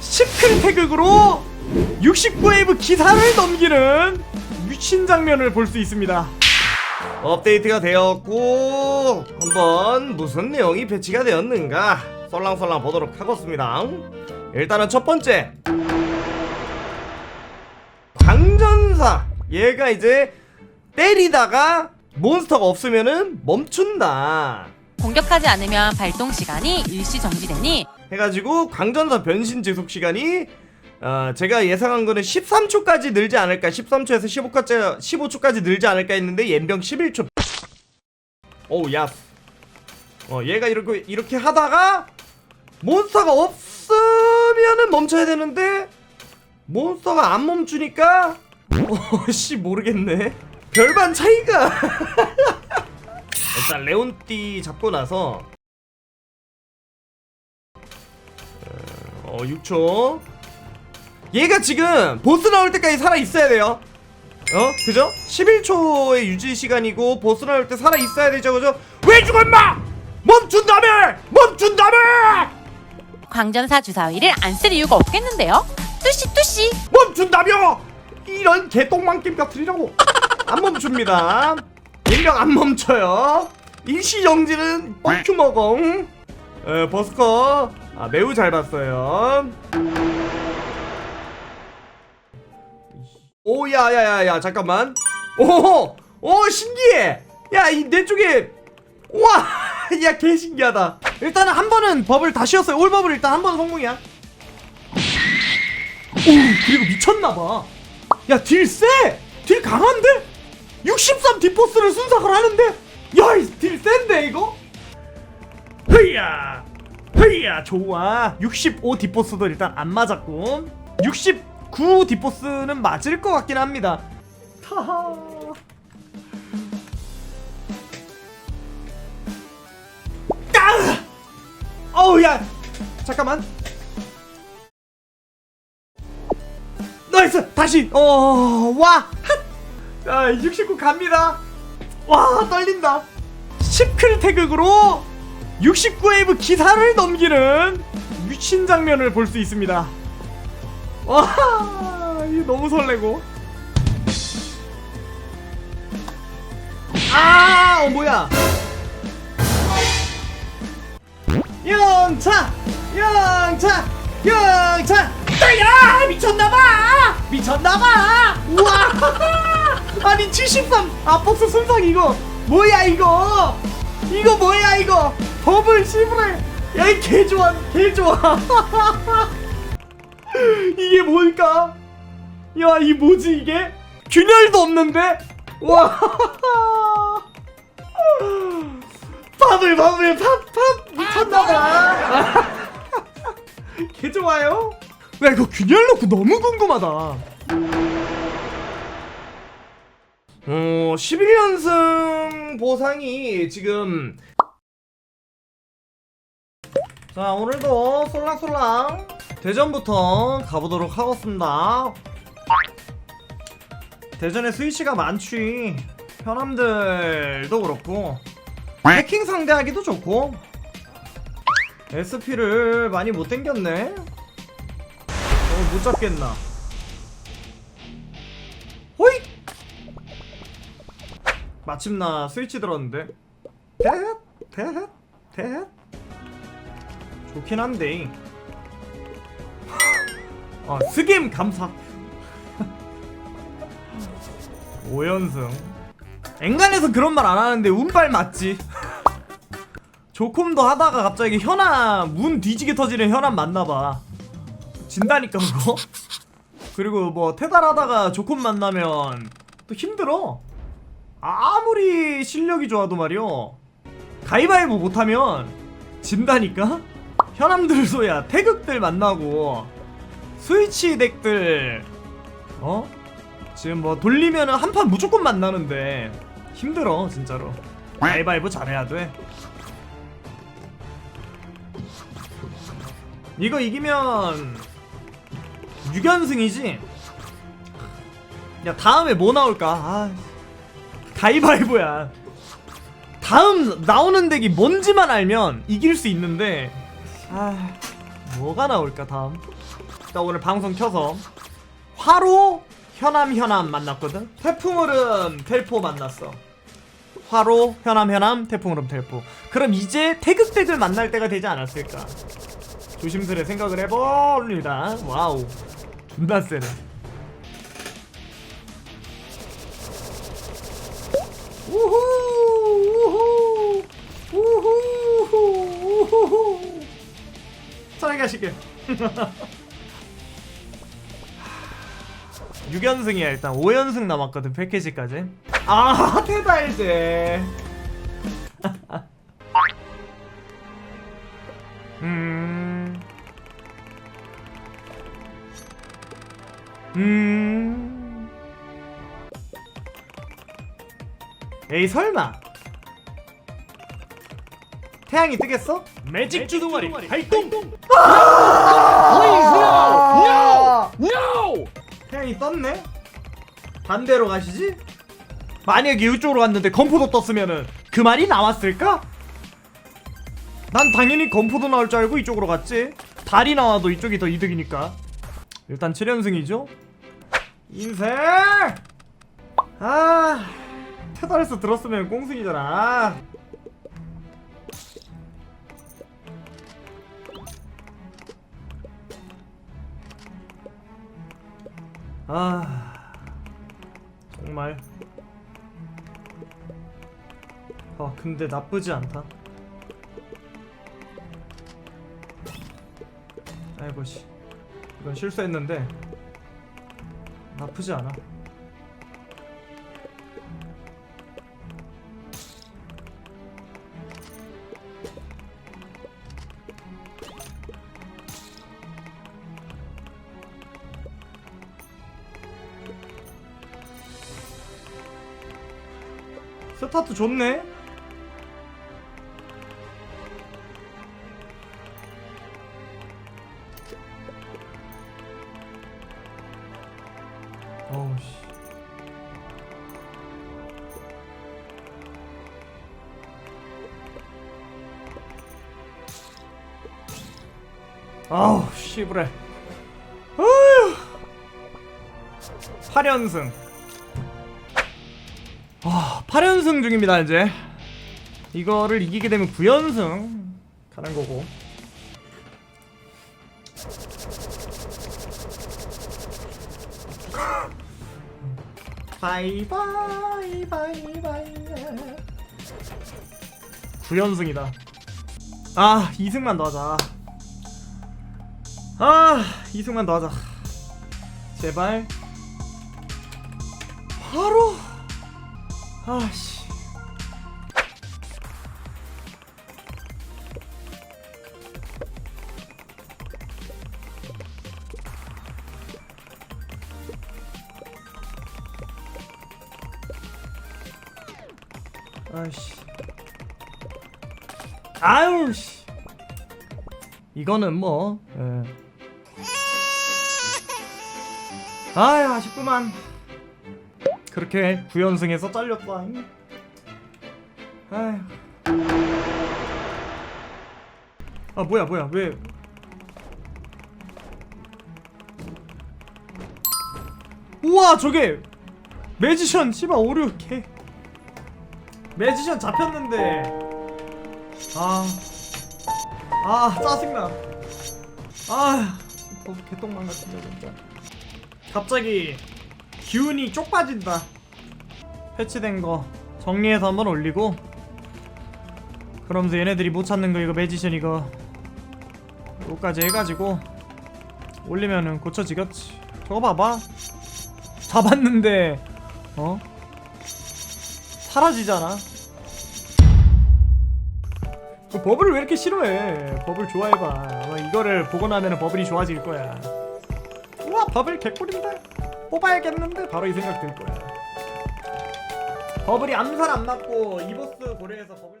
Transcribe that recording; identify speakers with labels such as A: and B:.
A: 시크릿 태극으로 69웨이브 기사를 넘기는 미친 장면을 볼 수 있습니다. 업데이트가 되었고 한번 무슨 내용이 배치가 되었는가 썰랑썰랑 보도록 하겠습니다. 일단은 첫 번째 광전사 얘가 이제 때리다가 몬스터가 없으면은 멈춘다.
B: 공격하지 않으면 발동 시간이 일시 정지되니
A: 해가지고 광전사 변신 지속 시간이 어, 제가 예상한 거는 13초까지 늘지 않을까 13초에서 15초까지 15초까지 늘지 않을까 했는데 연병 11초. 오우 야스. 어 얘가 이렇게 이렇게 하다가 몬스터가 없으면은 멈춰야 되는데 몬스터가 안 멈추니까 어씨 모르겠네. 별반 차이가. 일단 레온띠 잡고 나서 어 6초. 얘가 지금 보스 나올 때까지 살아 있어야 돼요. 어? 그죠? 11초의 유지 시간이고 보스 나올 때 살아 있어야 되죠 그죠? 왜 죽었나 멈춘다며! 멈춘다며!
B: 광전사 주사위를 안 쓸 이유가 없겠는데요? 뚜시 뚜시!
A: 멈춘다며! 이런 개똥망김 같으리라고. 안 멈춥니다. 일명 안 멈춰요. 일시정지는 뻥큐먹엉. 에, 버스커 아, 매우 잘 봤어요. 오야야야야 잠깐만. 오오 신기해. 야 이 내 쪽에 와야 개 신기하다. 일단은 한 번은 버블 다 씌웠어요. 올 버블 일단 한 번은 성공이야. 오 그리고 미쳤나봐. 야딜 세! 딜 강한데? 63 디포스를 순삭을 하는데? 야이딜 센데 이거? 흐야 흐야 좋아. 65 디포스도 일단 안 맞았고 69 디포스는 맞을 것 같긴 합니다. 타하. 아! 어우 야! 잠깐만. 나이스! 다시! 어와! 자, 69 갑니다. 와, 떨린다. 시크릿 태극으로 69웨이브 기사를 넘기는 미친 장면을 볼 수 있습니다. 와, 이게 너무 설레고. 아, 어, 뭐야? 영차, 영차, 영차. 야, 미쳤나봐, 미쳤나봐. 우와. 아니 73 아폭스 순삭 이거 뭐야 이거 이거 뭐야 이거? 버블 시브레 야이 개좋아 개좋아. 이게 뭘까? 야 이 뭐지 이게? 균열도 없는데? 와. 버블 버블 팝팝 미쳤나봐. 개좋아요? 야 이거 균열 넣고 너무 궁금하다 어, 11연승 보상이 지금. 자 오늘도 솔랑솔랑 대전부터 가보도록 하겠습니다. 대전에 스위치가 많지. 현암들도 그렇고. 해킹 상대하기도 좋고. SP를 많이 못 땡겼네. 어, 못 잡겠나 마침 나 스위치 들었는데. 대헷? 대헷? 대헷? 좋긴 한데. 아 스겜 감사. 5연승. 앵간에서 그런 말 안 하는데 운빨 맞지. 조콤도 하다가 갑자기 현암 문 뒤지게 터지는 현암 맞나봐. 진다니까 그거? 그리고 뭐 테달하다가 조콤 만나면 또 힘들어 아무리 실력이 좋아도 말이요 가위바위보 못하면 진다니까 현암들소야 태극들 만나고 스위치 덱들 어? 지금 뭐 돌리면은 한 판 무조건 만나는데 힘들어 진짜로 가위바위보 잘해야 돼 이거 이기면 6연승이지? 야 다음에 뭐 나올까? 아 가위바위보야. 다음 나오는 덱이 뭔지만 알면 이길 수 있는데 아 뭐가 나올까 다음? 나 오늘 방송 켜서. 화로 현암 현암 만났거든? 태풍얼음 텔포 만났어. 화로 현암 현암 태풍얼음 텔포. 그럼 이제 태극대들 만날 때가 되지 않았을까? 조심스레 생각을 해봅니다. 와우. 존나 세네 우후 우후 우후 우후 잘 가시게 6연승이야 일단. 5연승 남았거든 패키지까지. 아 테달제. 음. 음. 에이 설마 태양이 뜨겠어?
C: 매직 주둥아리 활동.
A: 아!
C: No!
A: 태양이 떴네? 반대로 가시지? 만약에 이쪽으로 갔는데 건포도 떴으면은 그 말이 나왔을까? 난 당연히 건포도 나올 줄 알고 이쪽으로 갔지 달이 나와도 이쪽이 더 이득이니까 일단 7연승이죠 인생 아 테달에서 들었으면 꽁승이잖아. 아 정말. 아 근데 나쁘지 않다. 아이고 씨. 이건 실수했는데 나쁘지 않아 스타트 좋네. 아우 씨부레. 어휴. 8연승. 아 8연승 중입니다 이제. 이거를 이기게 되면 9연승. 가는 거고. 바이바이 바이바이 9연승이다 아 2승만 더 하자 아 2승만 더 하자 제발 바로 아씨. 아씨. 아유 씨. 이거는 뭐 예. 아유 아쉽구만 그렇게 9연승에서 잘렸다. 아휴. 아 뭐야 뭐야 왜? 우와 저게! 매지션 씨발 오류 개. 매지션 잡혔는데. 아, 아 짜증나. 아, 너 개똥망 같은데 진짜. 갑자기 기운이 쪽 빠진다. 패치된 거 정리해서 한번 올리고. 그러면서 얘네들이 못 찾는 거 이거 매지션 이거 요까지 해가지고 올리면은 고쳐지겠지. 저거 봐봐. 잡았는데 어 사라지잖아. 그 버블을 왜 이렇게 싫어해? 버블 좋아해봐. 이거를 보고 나면 버블이 좋아질 거야. 우와 버블 개꿀인데? 뽑아야겠는데? 바로 이 생각 들 거야. 버블이 암살 안 맞고 이보스 고려해서 버블